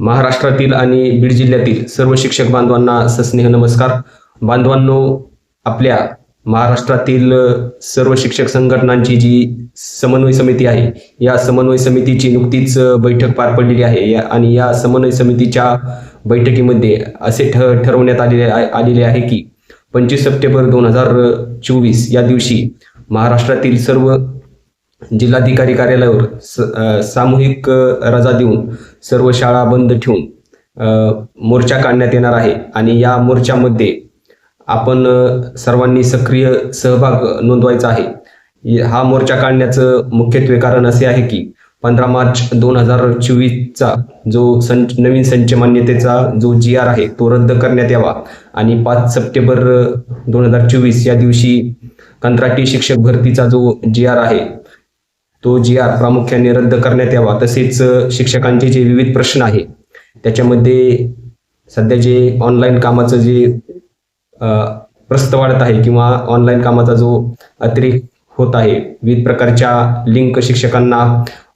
महाराष्ट्रातील आणि बीड जिल्ह्यातील सर्व शिक्षक बांधवांना सस्नेह नमस्कार. बांधवांनो आपल्या महाराष्ट्रातील सर्व शिक्षक संघटनांची जी समन्वय समिती आहे या समन्वय समितीची नुकतीच बैठक पार पडलेली आहे. या- आणि या समन्वय समितीच्या बैठकीमध्ये असे ठ ठरवण्यात आलेले आलेले आहे की पंचवीस सप्टेंबर दोन हजार चोवीस या दिवशी महाराष्ट्रातील सर्व जिल्हाधिकारी कार्यालयावर स सामूहिक रजा देऊन सर्व शाळा बंद ठेवून मोर्चा काढण्यात येणार आहे. आणि या मोर्चामध्ये आपण सर्वांनी सक्रिय सहभाग नोंदवायचा आहे. हा मोर्चा काढण्याचं मुख्यत्वे कारण असे आहे की पंधरा मार्च दोन हजार चोवीसचा जो संच नवीन संच मान्यतेचा जो जी आर आहे तो रद्द करण्यात यावा. आणि पाच सप्टेंबर दोन हजार चोवीस या दिवशी कंत्राटी शिक्षक भरतीचा जो जी आर आहे तो जी आर प्रामुख्याने रद्द करण्यात यावा तसेच शिक्षकांचे जे विविध प्रश्न आहे त्याच्यामध्ये सध्या जे ऑनलाईन कामाचं जे प्रस्त वाढत आहे किंवा ऑनलाईन कामाचा जो अतिरेक होत आहे विविध प्रकारच्या लिंक शिक्षकांना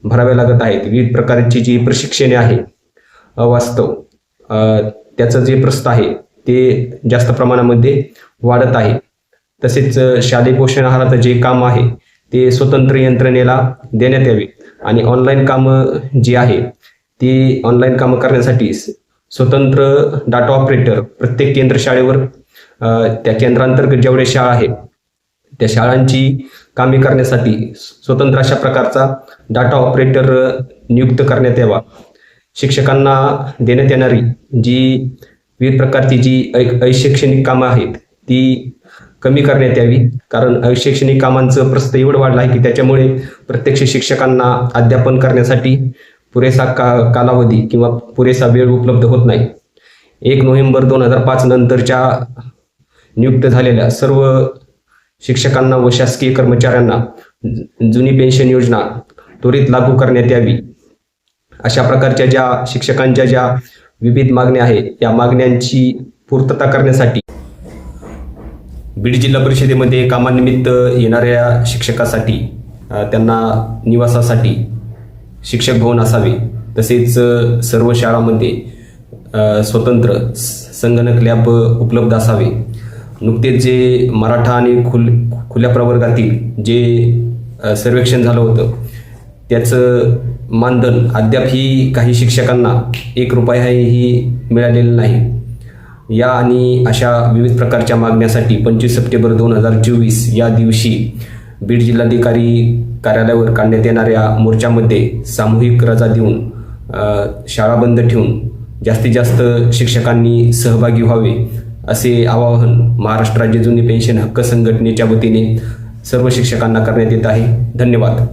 भराव्या लागत आहेत विविध प्रकारची जी प्रशिक्षणे आहे अवास्तव त्याचं जे प्रस्त आहे ते जास्त प्रमाणामध्ये वाढत आहे. तसेच शालेय पोषण आहाराचं जे काम आहे ते स्वतंत्र यंत्रणेला देण्यात यावे. आणि ऑनलाईन कामं जी आहे ती ऑनलाईन कामं करण्यासाठी स्वतंत्र डाटा ऑपरेटर प्रत्येक केंद्र शाळेवर त्या केंद्रांतर्गत जेवढे शाळा आहेत त्या शाळांची कामे करण्यासाठी स्वतंत्र अशा प्रकारचा डाटा ऑपरेटर नियुक्त करण्यात यावा. शिक्षकांना देण्यात येणारी जी विविध प्रकारची जी ऐ- अशैक्षणिक कामं आहेत ती कमी करण्यात यावी. कारण अशैक्षणिक कामांचं प्रस्त एवढं वाढलं आहे की त्याच्यामुळे प्रत्यक्ष शिक्षकांना अध्यापन करण्यासाठी पुरेसा का कालावधी किंवा पुरेसा वेळ उपलब्ध होत नाही. एक नोव्हेंबर दोन हजार पाच नंतरच्या नियुक्त झालेल्या सर्व शिक्षकांना व शासकीय कर्मचाऱ्यांना जुनी पेन्शन योजना त्वरित लागू करण्यात यावी. अशा प्रकारच्या ज्या शिक्षकांच्या ज्या विविध मागण्या आहेत या मागण्यांची पूर्तता करण्यासाठी बीड जिल्हा परिषदेमध्ये कामानिमित्त येणाऱ्या शिक्षकासाठी त्यांना निवासासाठी शिक्षक भवन असावे तसेच सर्व शाळांमध्ये स्वतंत्र संगणक लॅब उपलब्ध असावे. नुकतेच जे मराठा आणि खुल खुल्या प्रवर्गातील जे सर्वेक्षण झालं होतं त्याचं मानधन अद्यापही काही शिक्षकांना एक रुपया ही मिळालेलं नाही. या आणि अशा विविध प्रकारच्या मागण्यासाठी पंचवीस सप्टेंबर दोन हजार चोवीस या दिवशी बीड जिल्हाधिकारी कार्यालयावर काढण्यात येणाऱ्या मोर्चामध्ये सामूहिक रजा देऊन शाळा बंद ठेवून जास्तीत जास्त शिक्षकांनी सहभागी व्हावे असे आवाहन महाराष्ट्र राज्य जुनी पेन्शन हक्क संघटनेच्या वतीने सर्व शिक्षकांना करण्यात येत आहे. धन्यवाद.